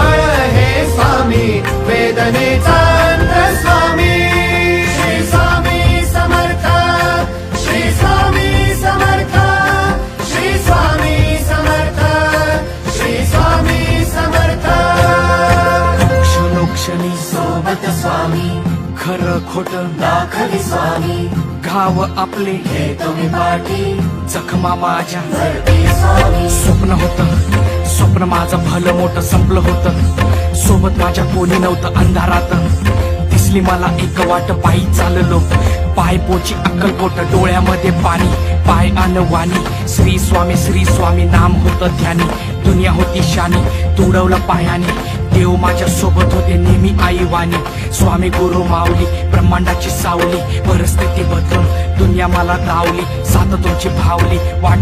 कष्टामध्ये बळ हे स्वामी वेदनेचा अंत स्वामी. श्री स्वामी समर्थ श्री स्वामी समर्थ श्री स्वामी समर्थ श्री स्वामी समर्थ. क्षणोक्षणी सोबत स्वामी खर खोट दाखली स्वामी घाव आपले हे तुम्ही पाठी. जखमा माझ्या. स्वप्न होत स्वप्न माझं भलं मोठं संपलं होतं. सोबत माझ्या कोणी नव्हतं अंधारात. दिसली मला एक वाट पायी चाललो. पाय पोची अक्कलकोट डोळ्यामध्ये पाणी. पाय अन वाणी श्री स्वामी श्री स्वामी नाम होतं ध्यानी. दुनिया होती शानी तुडवलं पायाने. देव माझ्या सोबत होते नेहमी आई वाणी स्वामी गुरु माऊली ब्रह्मांडाची सावली परिस्थिती बदलून दुनिया मला धावली सात तुमची भावली वाट